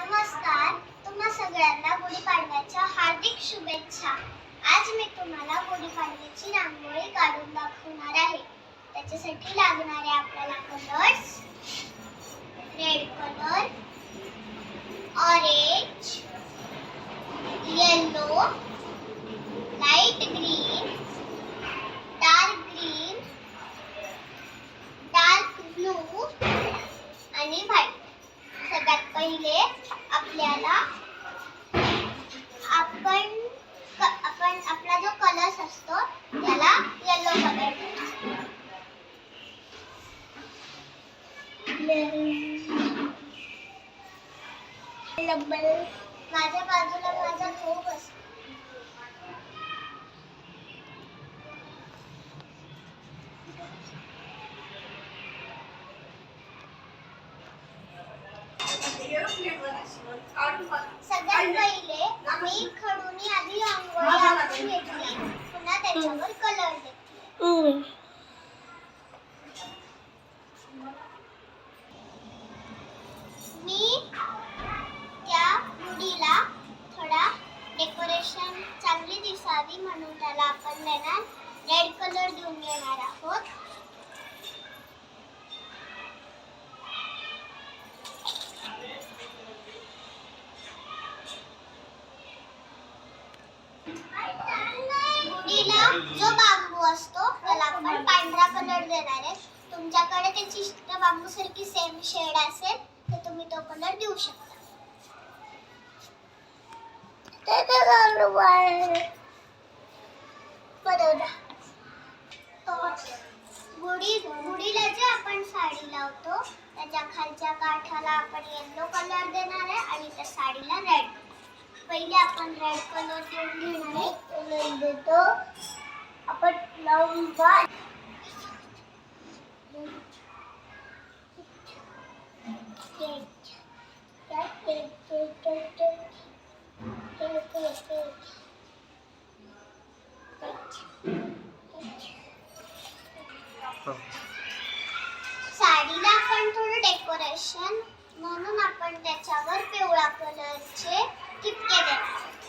नमस्कार. तुम्हा सगळ्यांना गुढीपाडव्याच्या हार्दिक शुभेच्छा. आज मी तुम्हाला गुढीपाडव्याची रांगोळी काढून दाखवणार आहे. त्याच्यासाठी लागणारे आपल्याला कलर्स रेड कलर ऑरेंज माझ्या बाजूला माझा भाऊ बसतो सगळ्यात पहिले मी खडूनी आधी रांगोळी घेतली. पुन्हा त्याच्यावर कलर घेतले जो बांबू असतो त्याला आपण पांढरा कलर देणार आहे. तुमच्याकडे त्याची त्या बांबू सारखी सेम शेड असेल तर तुम्ही तो कलर देऊ शकता. गुढी गुढीला जे आपण साडी लावतो त्याच्या खालच्या काठाला आपण येलो कलर देणार आहे आणि त्या साडीला रेड पहिले आपण रेड कलर देऊन घेणार आहे. कलर देतो. आपण लावून साडीला आपण थोडं डेकोरेशन म्हणून आपण त्याच्यावर पिवळा कलरचे ठिपके देणार.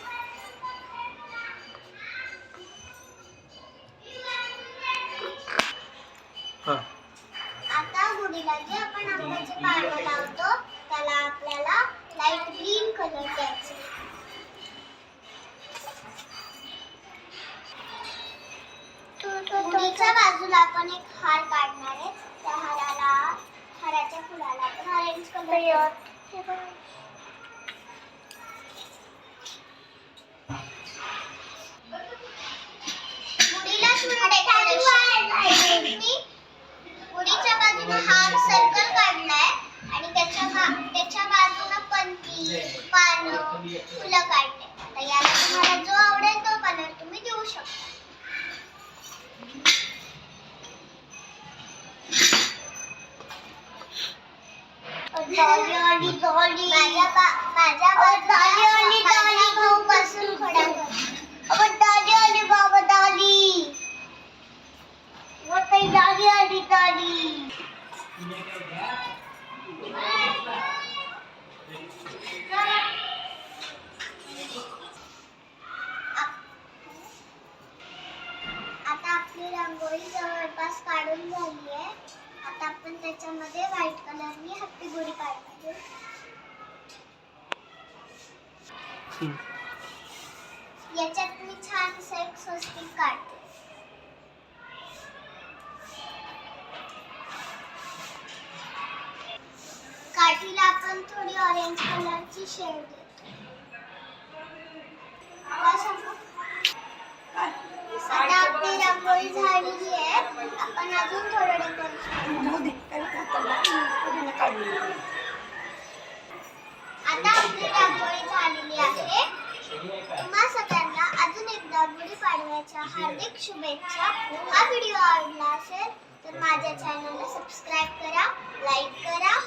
पानं लावतो. त्याला आपल्याला लाइट ग्रीन कलर द्यायचे. गुढीच्या बाजूला आपण एक हार काढणार आहे. त्या हाराला हाराच्या फुलाला आपण ऑरेंज कलर आता आपली रांगोळी जवळपास काढून झाली आहे. आता आपण त्याच्यामध्ये व्हाईट कलरनी हत्ती गुढी काढणार याच्यात मी छान एक स्वस्तिक काढते. काठीला आपण थोडी ऑरेंज कलरची शेड देतो. आता आपली रांगोळी झालेली आहे. आपण अजून थोडं डेकोरेशन आता आपली रांगोळी झालेली आहे. तुम्हा सगळ्यांना अजून एकदा गुढीपाडव्याच्या हार्दिक शुभेच्छा. हा व्हिडिओ आवडला असेल तर माझ्या चॅनलला सबस्क्राईब करा लाईक करा.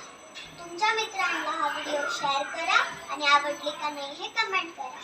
तुमच्या मित्रांना हा व्हिडिओ शेअर करा आणि आवडली का नाही हे कमेंट करा.